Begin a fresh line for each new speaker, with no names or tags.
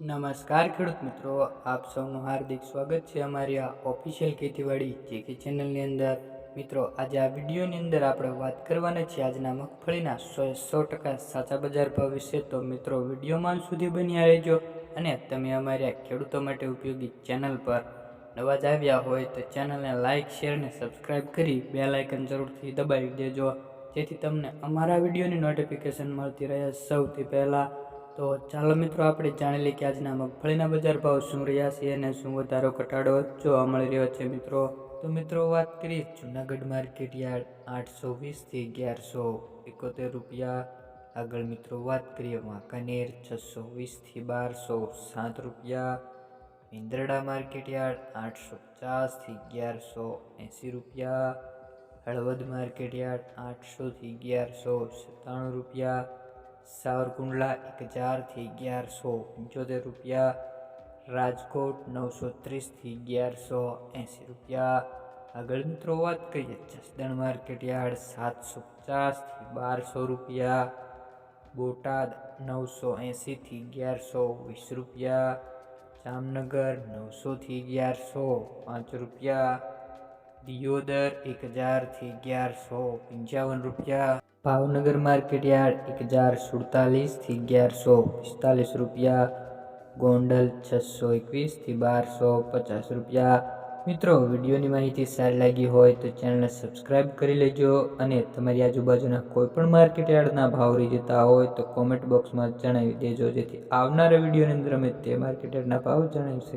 નમસ્કાર ખેડૂત મિત્રો, આપ સૌનું હાર્દિક સ્વાગત છે અમારી આ ઓફિશિયલ ખેતીવાડી જે કે ચેનલની અંદર. મિત્રો, આજે આ વિડીયોની અંદર આપણે વાત કરવાના છીએ આજના મગફળીના સો સો ટકા સાચા બજાર ભાવ વિશે. તો મિત્રો વિડીયોમાં સુધી બન્યા રહેજો અને તમે અમારી આ ખેડૂતો માટે ઉપયોગી ચેનલ પર નવા જ આવ્યા હોય તો ચેનલને લાઇક શેર અને સબસ્ક્રાઇબ કરી બે લાઇકન જરૂરથી દબાવી દેજો. જેથી તમને અમારા વિડીયોની નોટિફિકેશન મળતી રહે સૌથી પહેલાં. તો ચાલો મિત્રો, આપણે જાણી લઈએ કે આજના મગફળીના બજાર ભાવ શું રહ્યા છે અને શું વધારો ઘટાડો જોવા મળી રહ્યો છે મિત્રો. તો મિત્રો, વાત કરીએ જુનાગઢ માર્કેટ યાર્ડ આઠસો વીસથી અગિયારસો એકોતેર રૂપિયા. આગળ મિત્રો, વાત કરીએ વાંકાનેર છસો વીસથી બારસો સાત રૂપિયા. ઇન્દ્રડા માર્કેટ યાર્ડ આઠસો પચાસથી અગિયારસો એંસી રૂપિયા. હળવદ માર્કેટ યાર્ડ આઠસોથી અગિયારસો સત્તાણું રૂપિયા. સાવરકુંડલા એક હજારથી અગિયારસો પંચોતેર રૂપિયા રાજકોટ નવસો ત્રીસથી અગિયારસો એંસી રૂપિયા આગળ મિત્રો વાત કરીએ જસદણ માર્કેટ યાર્ડ સાતસો પચાસથી બારસો રૂપિયા બોટાદ નવસો એંસીથી અગિયારસો વીસ રૂપિયા જામનગર નવસોથી અગિયારસો પાંચ રૂપિયા દિયોદર એક હજારથી અગિયારસો પંચાવન રૂપિયા ભાવનગર માર્કેટ યાર્ડ એક હજાર સુડતાલીસથી અગિયારસો પિસ્તાલીસ રૂપિયા, ગોંડલ છસો એકવીસથી બારસો પચાસ રૂપિયા. મિત્રો, વિડીયોની માહિતી સારી લાગી હોય તો ચેનલને સબસ્ક્રાઇબ કરી લેજો અને તમારી આજુબાજુના કોઈ પણ માર્કેટ યાર્ડના ભાવ રહી જતા હોય તો કોમેન્ટ બોક્સમાં જણાવી દેજો જેથી આવનારા વિડીયોની અંદર અમે તે માર્કેટ યાર્ડના ભાવ જણાવી શકીએ.